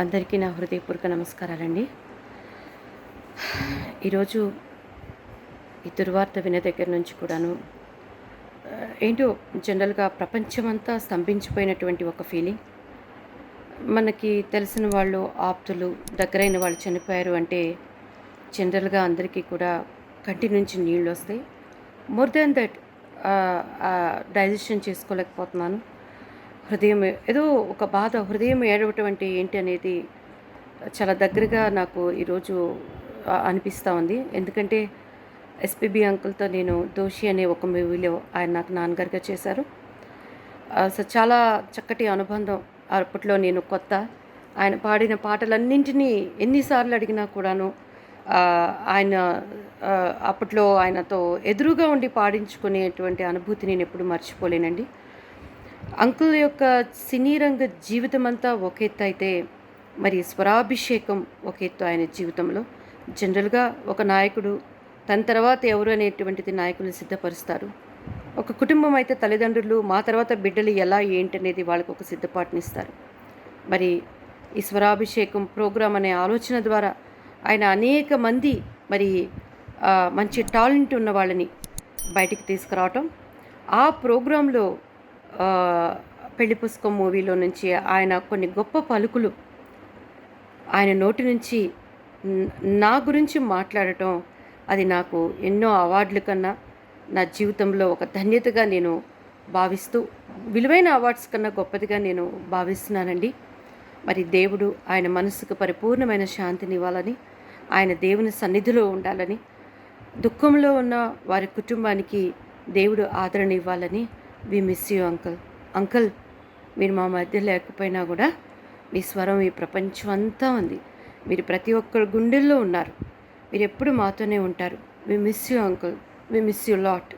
అందరికీ నా హృదయపూర్వక నమస్కారాలండి. ఈరోజు ఈ దుర్వార్త విన దగ్గర నుంచి కూడాను ఏంటో జనరల్గా ప్రపంచమంతా స్తంభించిపోయినటువంటి ఒక ఫీలింగ్. మనకి తెలిసిన వాళ్ళు ఆప్తులు దగ్గరైన వాళ్ళు చనిపోయారు అంటే జనరల్గా అందరికీ కూడా కంటి నుంచి నీళ్ళు వస్తాయి. మోర్ దెన్ దట్ డైజెషన్ చేసుకోలేకపోతున్నాను. హృదయం ఏదో ఒక బాధ హృదయం ఏడవటం అంటే ఏంటి అనేది చాలా దగ్గరగా నాకు ఈరోజు అనిపిస్తూ ఉంది. ఎందుకంటే ఎస్పీబీ అంకుల్తో నేను దోషి అనే ఒక మూవీలో ఆయన నాకు నాన్నగారిగా చేశారు. అసలు చాలా చక్కటి అనుబంధం అప్పట్లో నేను కొత్త. ఆయన పాడిన పాటలన్నింటినీ ఎన్నిసార్లు అడిగినా కూడాను ఆయన అప్పట్లో ఆయనతో ఎదురుగా ఉండి పాడించుకునేటువంటి అనుభూతి నేను ఎప్పుడు మర్చిపోలేనండి. అంకుల్ యొక్క సినీ రంగ జీవితం అంతా ఒక ఎత్తు అయితే మరి స్వరాభిషేకం ఒక ఎత్తు ఆయన జీవితంలో. జనరల్గా ఒక నాయకుడు తన తర్వాత ఎవరు అనేటువంటిది నాయకులు సిద్ధపరుస్తారు. ఒక కుటుంబం అయితే తల్లిదండ్రులు మా తర్వాత బిడ్డలు ఎలా ఏంటనేది వాళ్ళకు ఒక సిద్ధపాటునిస్తారు మరి ఈ స్వరాభిషేకం ప్రోగ్రాం అనే ఆలోచన ద్వారా ఆయన అనేక మంది మరి మంచి టాలెంట్ ఉన్న వాళ్ళని బయటికి తీసుకురావటం. ఆ ప్రోగ్రాంలో ఆ, పెళ్ళి పుస్తకం మూవీలో నుంచి ఆయన కొన్ని గొప్ప పలుకులు ఆయన నోటి నుంచి నా గురించి మాట్లాడటం అది నాకు ఎన్నో అవార్డుల కన్నా నా జీవితంలో ఒక ధన్యతగా నేను భావిస్తూ విలువైన అవార్డ్స్ కన్నా గొప్పదిగా నేను భావిస్తున్నానండి. మరి దేవుడు ఆయన మనసుకు పరిపూర్ణమైన శాంతిని ఇవ్వాలని ఆయన దేవుని సన్నిధిలో ఉండాలని దుఃఖంలో ఉన్న వారి కుటుంబానికి దేవుడు ఆదరణ ఇవ్వాలని we miss you uncle uncle మీరు మా మధ్య లేకపోయినా కూడా మీ స్వరం ఈ ప్రపంచం అంతా ఉంది. మీరు ప్రతి ఒక్కరు గుండెల్లో ఉన్నారు. మీరు ఎప్పుడు మాతోనే ఉంటారు. We miss you uncle we miss you lot